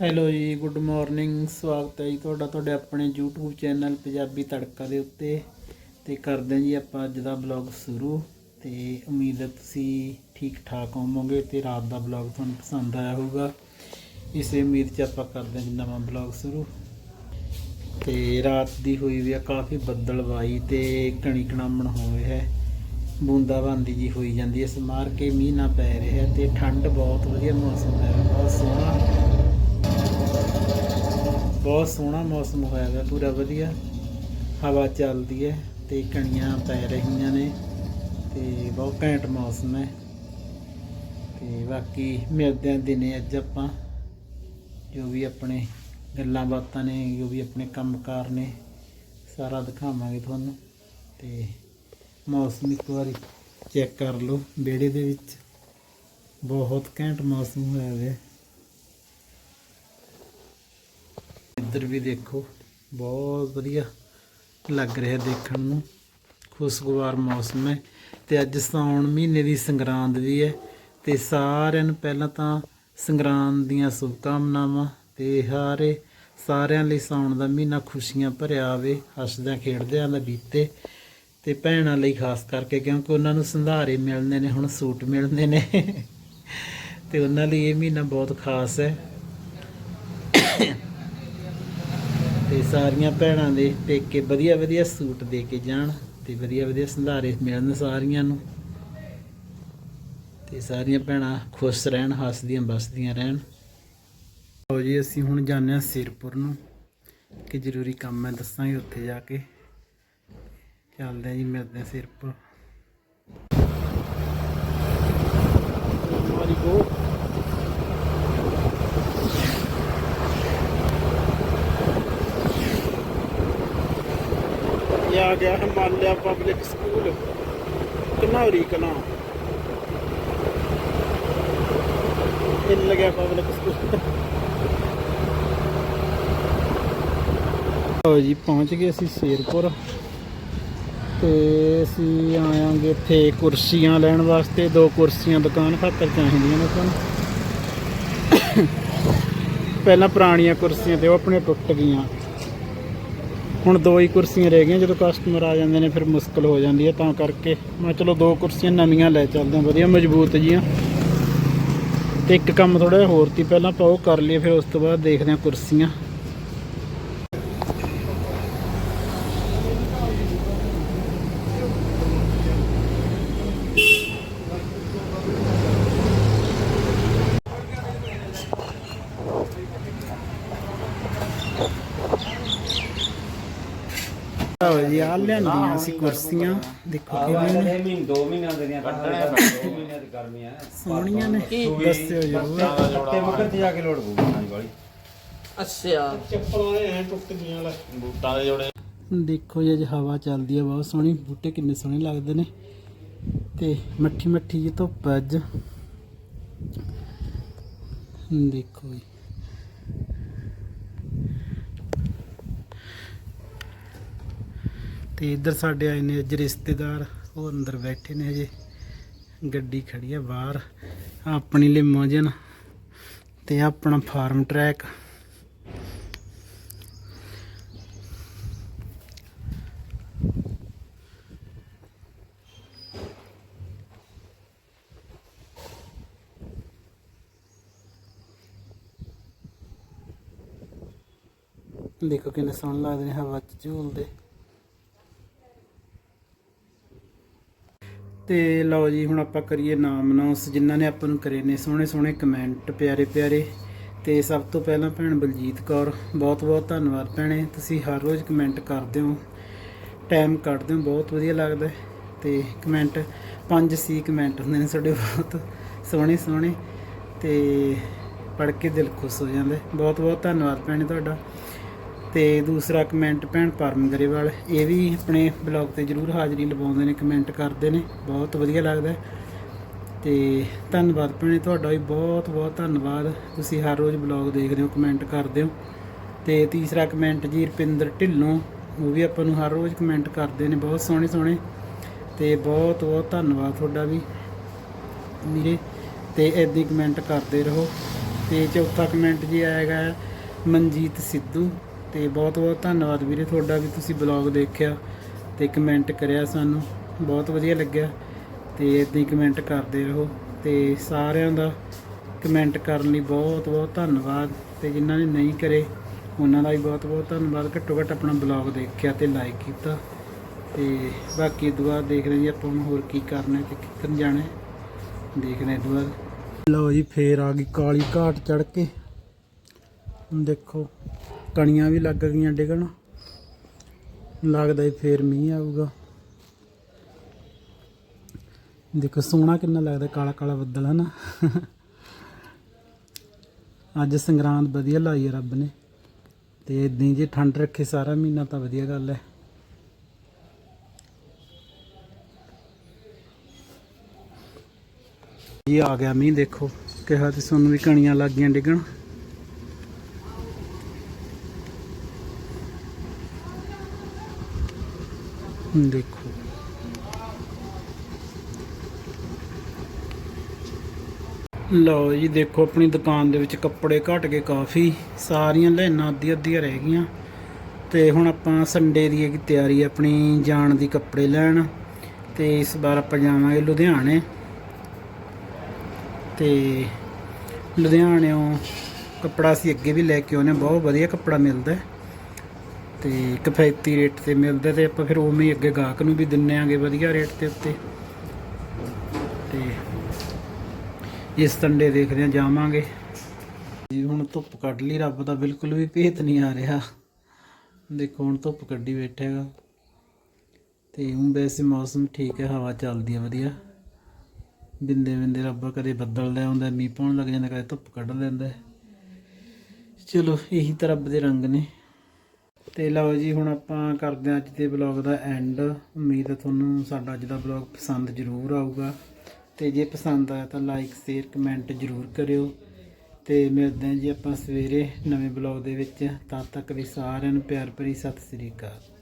Hello ਜੀ good morning ਸਵਾਗਤ ਹੈ ਜੀ ਤੁਹਾਡਾ, ਤੁਹਾਡੇ ਆਪਣੇ YouTube ਚੈਨਲ ਪੰਜਾਬੀ ਤੜਕਾ ਦੇ ਉੱਤੇ। ਤੇ ਕਰਦੇ ਹਾਂ ਜੀ ਆਪਾਂ ਅੱਜ ਦਾ ਬਲੌਗ ਸ਼ੁਰੂ। ਤੇ ਉਮੀਦ ਹੈ ਤੁਸੀਂ ਠੀਕ ਠਾਕ ਹੋਵੋਗੇ ਤੇ ਰਾਤ ਦਾ ਬਲੌਗ ਤੁਹਾਨੂੰ ਪਸੰਦ ਆਇਆ ਹੋਊਗਾ। ਇਸੇ ਉਮੀਦ 'ਚ ਆਪਾਂ ਕਰਦੇ ਹਾਂ ਜੀ ਨਵਾਂ ਬਲੌਗ ਸ਼ੁਰੂ। ਤੇ ਰਾਤ ਦੀ ਹੋਈ ਵੀ ਆ, ਕਾਫੀ ਬੱਦਲਵਾਈ ਤੇ ਕਣੀ ਕਣਾਮਣ ਹੋਏ ਹੈ। ਬੂੰਦਾਬਾਂਦੀ ਜੀ ਹੋਈ ਜਾਂਦੀ ਹੈ ਸਮਾਰ ਕੇ ਮੀਂਹ ਨਾ ਪੈ ਰਿਹਾ ਤੇ ਠੰਡ ਬਹੁਤ ਵਧੀਆ ਮੌਸਮ ਹੈ, ਬਹੁਤ ਸੋਹਣਾ। ਬਹੁਤ ਸੋਹਣਾ ਮੌਸਮ ਹੋਇਆ ਹੈ ਪੂਰਾ ਵਧੀਆ। ਹਵਾ ਚੱਲਦੀ ਹੈ ਤੇ ਕਣੀਆਂ ਪੈ ਰਹੀਆਂ ਨੇ ਤੇ ਬਹੁਤ ਘੈਂਟ ਮੌਸਮ ਹੈ ਤੇ ਬਾਕੀ ਮਿਲਦੇ ਹਾਂ ਦਿਨੇ ਅੱਜ ਆਪਾਂ, ਜੋ ਵੀ ਆਪਣੇ ਗੱਲਾਂ ਬਾਤਾਂ ਨੇ, ਜੋ ਵੀ ਆਪਣੇ ਕੰਮਕਾਰ ਨੇ, ਸਾਰਾ ਦਿਖਾਵਾਂਗੇ ਤੁਹਾਨੂੰ। ਤੇ ਮੌਸਮ ਇੱਕ ਵਾਰੀ ਚੈੱਕ ਕਰ ਲਓ, ਵਿਹੜੇ ਦੇ ਵਿੱਚ ਬਹੁਤ ਘੈਂਟ ਮੌਸਮ ਹੋਇਆ ਹੈ ਇੱਧਰ ਵੀ ਦੇਖੋ, ਬਹੁਤ ਵਧੀਆ ਲੱਗ ਰਿਹਾ ਦੇਖਣ ਨੂੰ। ਖੁਸ਼ਗਵਾਰ ਮੌਸਮ ਹੈ ਤੇ ਅੱਜ ਸਾਉਣ ਮਹੀਨੇ ਦੀ ਸੰਗਰਾਂਦ ਵੀ ਹੈ ਤੇ ਸਾਰਿਆਂ ਨੂੰ ਪਹਿਲਾਂ ਤਾਂ ਸੰਗਰਾਂਦ ਦੀਆਂ ਸ਼ੁਭਕਾਮਨਾਵਾਂ ਤੇ ਹਾਰੇ ਸਾਰਿਆਂ ਲਈ ਸਾਉਣ ਦਾ ਮਹੀਨਾ ਖੁਸ਼ੀਆਂ ਭਰਿਆ ਆਵੇ, ਹੱਸਦਿਆਂ ਖੇਡਦਿਆਂ ਦਾ ਬੀਤੇ ਤੇ ਭੈਣਾਂ ਲਈ ਖਾਸ ਕਰਕੇ ਕਿਉਂਕਿ ਉਹਨਾਂ ਨੂੰ ਸੰਧਾਰੇ ਮਿਲਣੇ ਨੇ, ਹੁਣ ਸੂਟ ਮਿਲਣੇ ਨੇ। ਤੇ ਉਹਨਾਂ ਲਈ ਇਹ ਮਹੀਨਾ ਬਹੁਤ ਖਾਸ ਹੈ। ਸਾਰੀਆਂ ਭੈਣਾਂ ਦੇ ਪੇਕੇ ਵਧੀਆ ਵਧੀਆ ਸੂਟ ਦੇ ਕੇ ਜਾਣ ਤੇ ਵਧੀਆ ਵਧੀਆ ਸੰਧਾਰੇ ਮਿਲਣ ਸਾਰੀਆਂ ਨੂੰ। ਤੇ ਸਾਰੀਆਂ ਭੈਣਾਂ ਖੁਸ਼ ਰਹਿਣ, ਹੱਸਦੀਆਂ ਬਸਦੀਆਂ ਰਹਿਣ। ਲਓ ਜੀ, ਅਸੀਂ ਹੁਣ ਜਾਂਦੇ ਹਾਂ ਸਿਰਪੁਰ ਨੂੰ। ਕਿ ਜ਼ਰੂਰੀ ਕੰਮ ਹੈ, ਦੱਸਾਂਗੇ ਉੱਥੇ ਜਾ ਕੇ। ਚੱਲਦੇ ਜੀ, ਮਿਲਦੇ ਹਾਂ ਸਿਰਪੁਰ। ਵਾਰੀ ਗੋ ਇਹ ਆ ਗਿਆ ਹਿਮਾਲਿਆ ਪਬਲਿਕ ਸਕੂਲ ਕਨੌਰੀ ਕਲਾਂ। ਹਿੱਲ ਗਿਆ ਪਬਲਿਕ ਸਕੂਲ ਲਓ ਜੀ, ਪਹੁੰਚ ਗਏ ਅਸੀਂ ਸ਼ੇਰਪੁਰ। ਤੇ ਅਸੀਂ ਆਵਾਂਗੇ ਇੱਥੇ ਕੁਰਸੀਆਂ ਲੈਣ ਵਾਸਤੇ। ਦੋ ਕੁਰਸੀਆਂ ਦੁਕਾਨ ਖਾਤਰ ਚਾਹੀਦੀਆਂ ਨੇ ਸਾਨੂੰ। ਪਹਿਲਾਂ ਪੁਰਾਣੀਆਂ ਕੁਰਸੀਆਂ ਤੇ ਉਹ ਆਪਣੇ ਟੁੱਟ ਗਈਆਂ। ਹੁਣ ਦੋ ਹੀ ਕੁਰਸੀਆਂ ਰਹਿ ਗਈਆਂ, ਜਦੋਂ ਕਸਟਮਰ ਆ ਜਾਂਦੇ ਨੇ ਫਿਰ ਮੁਸ਼ਕਲ ਹੋ ਜਾਂਦੀ ਹੈ, ਤਾਂ ਕਰਕੇ। ਮੈਂ ਚਲੋ ਦੋ ਕੁਰਸੀਆਂ ਨਵੀਆਂ ਲੈ ਚੱਲਦੇ ਹਾਂ, ਵਧੀਆ ਮਜ਼ਬੂਤ ਜੀਆਂ। ਤੇ ਇੱਕ ਕੰਮ ਥੋੜਾ ਜਿਹਾ ਹੋਰ ਤੀ ਪਹਿਲਾਂ ਆਪਾਂ ਉਹ ਕਰ ਲਈਏ, ਫਿਰ ਉਸ ਤੋਂ ਬਾਅਦ ਦੇਖਦੇ ਹਾਂ ਕੁਰਸੀਆਂ। ਆਓ ਜੀ ਆ ਲਿਆਂਦੀਆਂ ਅਸੀਂ ਕੁਰਸੀਆਂ। ਦੇਖੋ ਕਿਵੇਂ ਨੇ ਮਹੀਨੇ ਦੋ ਮਹੀਨਿਆਂ ਦੇ ਦੀਆਂ ਕੱਢਣੇ ਦੋ ਮਹੀਨਿਆਂ ਦੀ ਗਰਮੀਆਂ ਸੋਹਣੀਆਂ ਨੇ। ਦੱਸਿਓ ਜਰੂਰ। ਤੇ ਮੁਕਰ ਤੇ ਜਾ ਕੇ ਲੋੜ ਨਾਲ ਵਾਲੀ। ਅੱਛਾ। ਚੱਪਲਾਂ ਐ ਟੁੱਟ ਗਈਆਂ ਲੈ ਬੂਟਾਂ ਦੇ ਜੋੜੇ। ਦੇਖੋ ਜੀ ਅੱਜ ਹਵਾ ਚੱਲਦੀ ਹੈ ਬਹੁਤ ਸੋਹਣੀ। ਬੂਟੇ ਕਿੰਨੇ ਸੋਹਣੇ ਲੱਗਦੇ ਨੇ। ਤੇ ਮੱਠੀ ਮੱਠੀ ਜੀ ਧੁੱਪ ਹੈ ਅੱਜ। ਦੇਖੋ ਜੀ। ਤੇ ਇੱਧਰ ਸਾਡੇ ਆਏ ਨੇ ਅੱਜ ਰਿਸ਼ਤੇਦਾਰ, ਉਹ ਅੰਦਰ ਬੈਠੇ ਨੇ ਹਜੇ। ਗੱਡੀ ਖੜੀ ਹੈ ਬਾਹਰ ਆਹ ਆਪਣੀ ਲਿਮੋਜਨ ਤੇ ਆਪਣਾ ਫਾਰਮ ਟਰੈਕ। ਦੇਖੋ ਕਿੰਨੇ ਸੋਹਣੇ ਲੱਗਦੇ ਨੇ ਹਵਾ 'ਚ ਝੂਲਦੇ। ਤੇ ਲਓ ਜੀ, ਹੁਣ ਆਪਾਂ ਕਰੀਏ ਨਾਮ ਅਨਾਉਂਸ। ਜਿਨ੍ਹਾਂ ਨੇ ਆਪਾਂ ਨੂੰ ਕਰੇ ਨੇ ਸੋਹਣੇ ਸੋਹਣੇ ਕਮੈਂਟ ਪਿਆਰੇ ਪਿਆਰੇ। ਤੇ ਸਭ ਤੋਂ ਪਹਿਲਾਂ ਭੈਣ ਬਲਜੀਤ ਕੌਰ, ਬਹੁਤ ਬਹੁਤ ਧੰਨਵਾਦ ਭੈਣੇ। ਤੁਸੀਂ ਹਰ ਰੋਜ਼ ਕਮੈਂਟ ਕਰਦੇ ਹੋ। ਟਾਈਮ ਕੱਢਦੇ ਹੋ, ਬਹੁਤ ਵਧੀਆ ਲੱਗਦਾ ਹੈ। ਤੇ ਕਮੈਂਟ ਪੰਜ ਸੀ ਕਮੈਂਟ ਹੁੰਦੇ ਨੇ ਸਾਡੇ ਬਹੁਤ। ਸੋਹਣੇ ਸੋਹਣੇ। ਤੇ ਪੜ੍ਹ ਕੇ ਦਿਲ ਖੁਸ਼ ਹੋ ਜਾਂਦਾ ਬਹੁਤ ਬਹੁਤ ਧੰਨਵਾਦ ਭੈਣੇ ਤੁਹਾਡਾ। ਤੇ ਦੂਸਰਾ ਕਮੈਂਟ ਭੈਣ ਪਰਮ ਗਰੇਵਾਲ, ਇਹ ਵੀ ਆਪਣੇ ਬਲੌਗ ਤੇ ਜਰੂਰ ਹਾਜ਼ਰੀ ਲਵਾਉਂਦੇ ਨੇ ਕਮੈਂਟ ਕਰਦੇ ਨੇ, ਬਹੁਤ ਵਧੀਆ ਲੱਗਦਾ ਹੈ। ਤੇ ਧੰਨਵਾਦ ਭੈਣੇ, ਤੁਹਾਡਾ ਵੀ ਬਹੁਤ ਬਹੁਤ ਧੰਨਵਾਦ। ਤੁਸੀਂ ਹਰ ਰੋਜ਼ ਬਲੌਗ ਦੇਖਦੇ ਹੋ ਕਮੈਂਟ ਕਰਦੇ ਹੋ। ਤੇ ਤੀਸਰਾ ਕਮੈਂਟ ਜੀ ਰਪਿੰਦਰ ਢਿੱਲੋਂ, ਉਹ ਵੀ ਆਪਾਂ ਨੂੰ ਹਰ ਰੋਜ਼ ਕਮੈਂਟ ਕਰਦੇ ਨੇ, ਬਹੁਤ ਸੋਹਣੇ ਸੋਹਣੇ। ਤੇ ਬਹੁਤ ਬਹੁਤ ਧੰਨਵਾਦ ਤੁਹਾਡਾ ਵੀ, ਵੀਰੇ। ਤੇ ਏਦਾਂ ਕਮੈਂਟ ਕਰਦੇ ਰਹੋ। ਤੇ ਚੌਥਾ ਕਮੈਂਟ ਜੀ ਆਏਗਾ ਮਨਜੀਤ ਸਿੱਧੂ। ਤੇ ਬਹੁਤ ਬਹੁਤ ਧੰਨਵਾਦ ਵੀਰੇ ਤੁਹਾਡਾ ਵੀ ਤੁਸੀਂ ਬਲੌਗ ਦੇਖਿਆ ਤੇ ਕਮੈਂਟ ਕਰਿਆ ਸਾਨੂੰ। ਬਹੁਤ ਵਧੀਆ ਲੱਗਿਆ ਤੇ ਇਦਾਂ ਹੀ ਕਮੈਂਟ ਕਰਦੇ ਰਹੋ ਤੇ ਸਾਰਿਆਂ ਦਾ ਕਮੈਂਟ ਕਰਨ ਲਈ ਬਹੁਤ ਬਹੁਤ ਧੰਨਵਾਦ ਤੇ ਜਿਨ੍ਹਾਂ ਨੇ ਨਹੀਂ ਕਰੇ, ਉਹਨਾਂ ਦਾ ਵੀ ਬਹੁਤ ਬਹੁਤ ਧੰਨਵਾਦ। ਘੱਟੋ ਘੱਟ ਆਪਣਾ ਬਲੌਗ ਦੇਖਿਆ ਤੇ ਲਾਈਕ ਕੀਤਾ ਤੇ ਬਾਕੀ ਦੁਆ ਦੇਖਦੇ ਜੀ ਆਪਾਂ ਹੁਣ ਹੋਰ ਕੀ ਕਰਨਾ ਹੈ ਤੇ ਕਿੱਥੇ ਜਾਣਾ ਹੈ ਦੇਖਦੇ ਹਾਂ ਦੁਆ। ਲਓ ਜੀ ਫੇਰ ਆ ਗਈ ਕਾਲੀ ਘਾਟ ਚੜ ਕੇ। ਦੇਖੋ। ਕਣੀਆਂ ਵੀ ਲੱਗ ਗਈਆਂ ਡਿੱਗਣ। ਲੱਗਦਾ ਹੀ ਫੇਰ ਮੀਂਹ ਆਊਗਾ। ਦੇਖੋ, ਸੋਹਣਾ ਕਿੰਨਾ ਲੱਗਦਾ, ਕਾਲਾ ਕਾਲਾ ਬੱਦਲ ਹੈ ਨਾ ਅੱਜ ਸੰਗਰਾਂਦ ਵਧੀਆ ਲਾਈ ਹੈ ਰੱਬ ਨੇ। ਤੇ ਇਦਾਂ ਜੇ ਠੰਡ ਰੱਖੇ ਸਾਰਾ ਮਹੀਨਾ ਤਾਂ ਵਧੀਆ ਗੱਲ ਹੈ ਇਹ ਆ ਗਿਆ ਮੀਂਹ, ਦੇਖੋ। ਕਿਹਾ ਤੇ ਤੁਹਾਨੂੰ ਵੀ ਕਣੀਆਂ ਲੱਗ ਗਈਆਂ ਡਿੱਗਣ। ਦੇਖੋ। ਲਓ ਜੀ, ਦੇਖੋ ਆਪਣੀ ਦੁਕਾਨ ਦੇ ਵਿੱਚ ਕੱਪੜੇ ਘਟ ਗਏ ਕਾਫੀ, ਸਾਰੀਆਂ ਲਾਈਨਾਂ ਅੱਧੀ ਅੱਧੀਆਂ ਰਹਿ ਗਈਆਂ। ਤੇ ਹੁਣ ਆਪਾਂ ਸੰਡੇ ਦੀ ਹੈਗੀ ਤਿਆਰੀ ਆਪਣੀ ਜਾਣ ਦੀ ਕੱਪੜੇ ਲੈਣ। ਤੇ ਇਸ ਵਾਰ ਆਪਾਂ ਜਾਵਾਂਗੇ ਲੁਧਿਆਣੇ। ਤੇ ਲੁਧਿਆਣਿਓਂ ਕੱਪੜਾ ਅਸੀਂ ਅੱਗੇ ਵੀ ਲੈ ਕੇ ਆਉਨੇ ਬਹੁਤ ਵਧੀਆ ਕੱਪੜਾ ਮਿਲਦਾ ਹੈ। ਤੇ ਕਿਫਾਇਤੀ ਰੇਟ ਤੇ ਮਿਲਦਾ ਤੇ ਆਪਾਂ ਫਿਰ ਉਵੇਂ ਹੀ ਅੱਗੇ ਗਾਹਕ ਨੂੰ ਵੀ ਦਿੰਨੇ ਆਂਗੇ ਵਧੀਆ ਰੇਟ ਦੇ ਉੱਤੇ। ਤੇ ਇਸ ਸੰਡੇ ਦੇਖਦੇ ਆ ਜਾਵਾਂਗੇ। ਜੀ, ਹੁਣ ਧੁੱਪ ਕੱਢ ਲਈ, ਰੱਬ ਦਾ ਬਿਲਕੁਲ ਵੀ ਭੇਤ ਨਹੀਂ ਆ ਰਿਹਾ। ਦੇਖੋ, ਹੁਣ ਧੁੱਪ ਕੱਢੀ ਬੈਠਾ ਬੈਠੇਗਾ ਤੇ ਹੁਣ ਵੈਸੇ ਮੌਸਮ ਠੀਕ ਹੈ, ਹਵਾ ਚੱਲਦੀ ਹੈ ਵਧੀਆ। ਬਿੰਦੇ ਬਿੰਦੇ ਰੱਬ ਕਦੇ ਬੱਦਲ ਲੈ ਆਉਂਦਾ, ਮੀਂਹ ਪਾਉਣ ਲੱਗ ਜਾਂਦਾ, ਕਦੇ ਧੁੱਪ ਕੱਢ ਲੈਂਦਾ। ਚਲੋ, ਇਹੀ ਤਾਂ ਰੱਬ ਦੇ ਰੰਗ ਨੇ। ਤੇ ਲਓ ਜੀ, ਹੁਣ ਆਪਾਂ ਕਰਦੇ ਹਾਂ ਅੱਜ ਦੇ ਬਲੌਗ ਦਾ ਐਂਡ ਉਮੀਦ ਹੈ ਤੁਹਾਨੂੰ ਸਾਡਾ ਅੱਜ ਦਾ ਬਲੌਗ ਪਸੰਦ ਜ਼ਰੂਰ ਆਊਗਾ। ਤੇ ਜੇ ਪਸੰਦ ਆਇਆ ਤਾਂ ਲਾਈਕ ਸ਼ੇਅਰ ਕਮੈਂਟ ਜ਼ਰੂਰ ਕਰਿਓ। ਤੇ ਮਿਲਦੇ ਹਾਂ ਜੀ ਆਪਾਂ ਸਵੇਰੇ ਨਵੇਂ ਬਲੌਗ ਦੇ ਵਿੱਚ। ਤਦ ਤੱਕ ਲਈ ਸਾਰਿਆਂ ਨੂੰ ਪਿਆਰ ਭਰੀ ਸਤਿ ਸ੍ਰੀ ਅਕਾਲ।